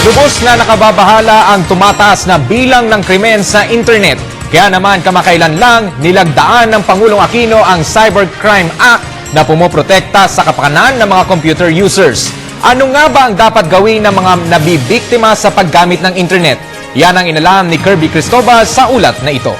Lubos na nakababahala ang tumataas na bilang ng krimen sa internet. Kaya naman kamakailan lang nilagdaan ng Pangulong Aquino ang Cybercrime Act na pumoprotekta sa kapakanan ng mga computer users. Ano nga ba ang dapat gawin ng mga nabibiktima sa paggamit ng internet? Yan ang inalam ni Kirby Cristobal sa ulat na ito.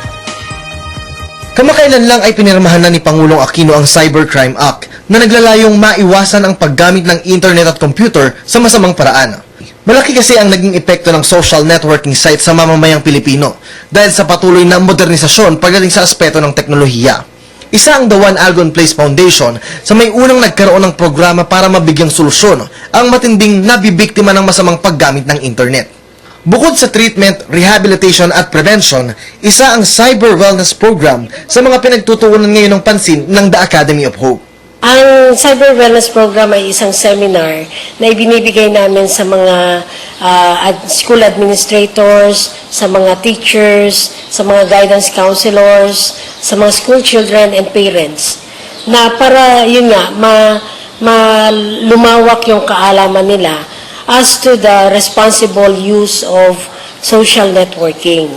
Kamakailan lang ay pinirmahan na ni Pangulong Aquino ang Cybercrime Act na naglalayong maiwasan ang paggamit ng internet at computer sa masamang paraan. Malaki kasi ang naging epekto ng social networking site sa mamamayang Pilipino dahil sa patuloy na modernisasyon pagdating sa aspeto ng teknolohiya. Isa ang The One Algon Place Foundation sa may unang nagkaroon ng programa para mabigyang solusyon ang matinding nabibiktima ng masamang paggamit ng internet. Bukod sa treatment, rehabilitation at prevention, isa ang Cyber Wellness Program sa mga pinagtutuunan ngayon ng pansin ng The Academy of Hope. Ang Cyber Wellness Program ay isang seminar na ibinibigay namin sa mga ad- school administrators, sa mga teachers, sa mga guidance counselors, sa mga school children and parents na para yun nga ma, ma lumawak yung kaalaman nila as to the responsible use of social networking.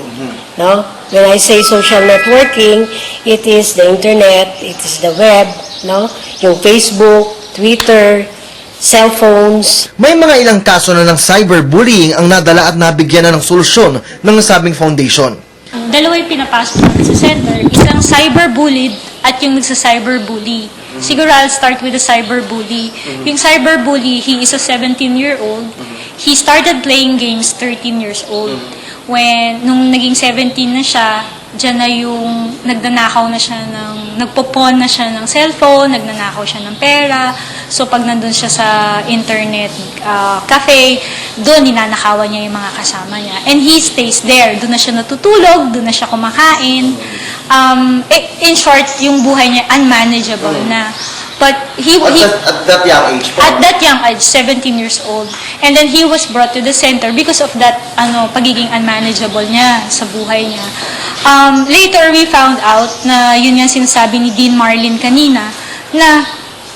No? When I say social networking, it is the internet, it is the web, no? Yung Facebook, Twitter, cell phones, May mga ilang kaso na ng cyberbullying ang nadala at nabigyan na ng solusyon ng nasabing foundation. Dalawa yung pinapasok natin sa center. Isang cyberbullied at yung nagsa-cyberbully. Siguro I'll start with the cyberbully. Yung cyberbully, he is a 17-year-old. He started playing games 13 years old. When, nung naging 17 na siya, dyan na yung nagnanakaw na siya ng, nagpopon na siya ng cellphone, nagnanakaw siya ng pera. So pag nandun siya sa internet ah, cafe, doon ninanakawan niya yung mga kasama niya. And he stays there. Doon na siya natutulog, doon na siya kumakain. Um, eh, in short, yung buhay niya unmanageable na. But he, he that young age at that young age, 17 years old. And then he was brought to the center because of that ano pagiging unmanageable niya sa buhay niya. Um, later, we found out na yun yung sinasabi ni Dean Marlin kanina, na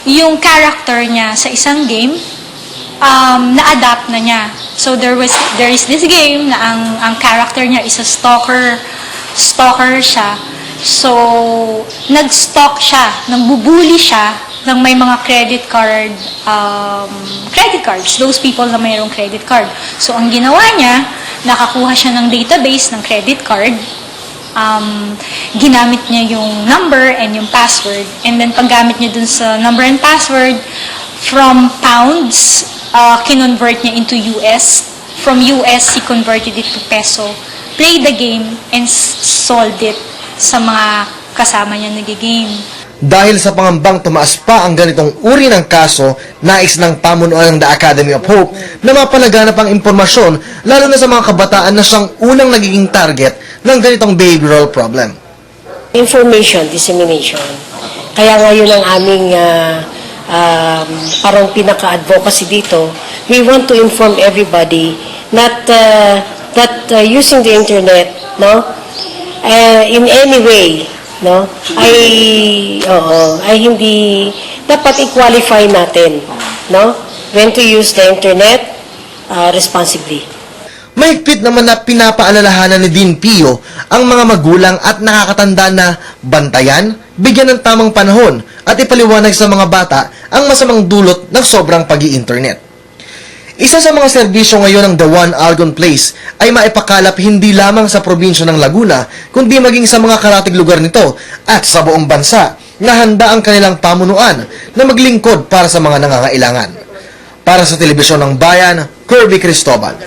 yung character niya sa isang game, um, na-adapt na niya. So there was there is this game na ang ang character niya is a stalker stalker siya. So nag-stalk siya, nagbubuli siya ng may mga credit card um, credit cards, those people na mayroong credit card. So ang ginawa niya, nakakuha siya ng database ng credit card um, ginamit niya yung number and yung password. And then paggamit niya dun sa number and password, from pounds, uh, kinonvert niya into US. From US, he converted it to peso. Played the game and s- sold it sa mga kasama niya nagigame. Dahil sa pangambang tumaas pa ang ganitong uri ng kaso, nais ng pamunuan ng The Academy of Hope na mapalaganap ang impormasyon lalo na sa mga kabataan na siyang unang nagiging target ng ganitong behavioral problem. information dissemination. Kaya ngayon ang aming ah, um, parang pinaka-advocacy dito, we want to inform everybody not uh, that uh, using the internet, no, uh, in any way, no, ay oo, ay hindi dapat i-qualify natin, no, when to use the internet uh, responsibly. Mahigpit naman na pinapaalalahanan ni Dean Pio ang mga magulang at nakakatanda na bantayan, bigyan ng tamang panahon at ipaliwanag sa mga bata ang masamang dulot ng sobrang pag internet Isa sa mga serbisyo ngayon ng The One Algon Place ay maipakalap hindi lamang sa probinsya ng Laguna, kundi maging sa mga karatig lugar nito at sa buong bansa na handa ang kanilang pamunuan na maglingkod para sa mga nangangailangan. Para sa Telebisyon ng Bayan, Kirby Cristobal.